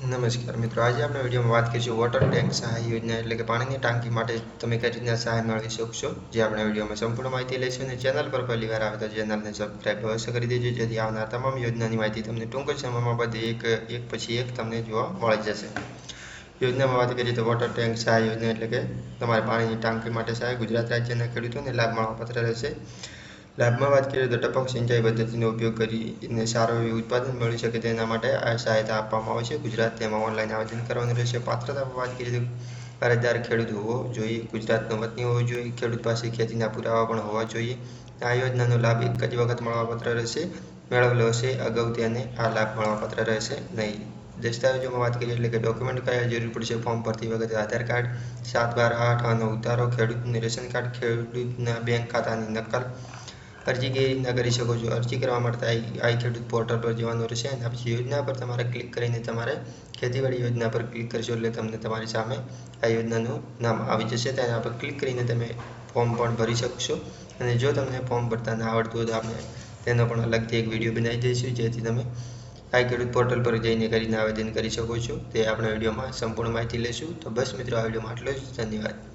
નમસ્કાર મિત્રો, આજે આપણે વિડીયોમાં વાત કરીશું વોટર ટેન્ક સહાય યોજના એટલે કે પાણીની ટાંકી માટે તમે કઈ રીતના સહાય મેળવી શકશો, જે આપણે વિડીયોમાં સંપૂર્ણ માહિતી લઈશું અને ચેનલ પર પહેલી વાર આવે તો ચેનલને સબસ્ક્રાઈબ અવશ્ય કરી દેજો, જેથી આવનાર તમામ યોજનાની માહિતી તમને ટૂંક સમયમાં બધી એક એક પછી એક તમને જોવા મળી જશે. યોજનામાં વાત કરીએ તો વોટર ટેન્ક સહાય યોજના એટલે કે તમારે પાણીની ટાંકી માટે સહાય ગુજરાત રાજ્યના ખેડૂતોને લાભ મળવાપાત્ર રહેશે. લાભમાં વાત કરીએ તો ટપક સિંચાઈ પદ્ધતિનો ઉપયોગ કરીને સારો એવું ઉત્પાદન મળી શકે તેના માટે આ સહાયતા આપવામાં આવે છે. ગુજરાત તેમાં ઓનલાઈન આવેદન કરવાનું રહેશે. પાત્રતા વાત કરીએ તો અરજદાર ખેડૂત હોવો જોઈએ, ગુજરાતનો વતની હોવો જોઈએ, ખેડૂત પાસે ખેતીના પુરાવા પણ હોવા જોઈએ. આ યોજનાનો લાભ એક જ વખત મળવાપાત્ર રહેશે. મેળવેલો હશે, અગાઉ તેને આ લાભ મળવાપાત્ર રહેશે નહીં. દસ્તાવેજોમાં વાત કરીએ એટલે કે ડોક્યુમેન્ટ કયા જરૂર પડશે. ફોર્મ ભરતી વખતે આધાર કાર્ડ, સાત બાર આઠ આનો ઉતારો, ખેડૂતનું રેશન કાર્ડ, ખેડૂતના બેંક ખાતાની નકલ અરજી કેવી રીતના કરી શકો છો. અરજી કરવા માટે આઈ ખેડૂત પોર્ટલ પર જવાનું રહેશે અને પછી યોજના પર તમારે ક્લિક કરીને તમારે ખેતીવાડી યોજના પર ક્લિક કરશો એટલે તમને તમારી સામે આ યોજનાનું નામ આવી જશે. તેના પર ક્લિક કરીને તમે ફોર્મ પણ ભરી શકશો. અને જો તમને ફોર્મ ભરતા ના આવડતું હોય તો આપણે તેનો પણ અલગથી એક વીડિયો બનાવી દઈશું, જેથી તમે આઈ ખેડૂત પોર્ટલ પર જઈને કરીને આવેદન કરી શકો છો. તે આપણે વિડીયોમાં સંપૂર્ણ માહિતી લઈશું. તો બસ મિત્રો, આ વિડીયોમાં આટલો જ. ધન્યવાદ.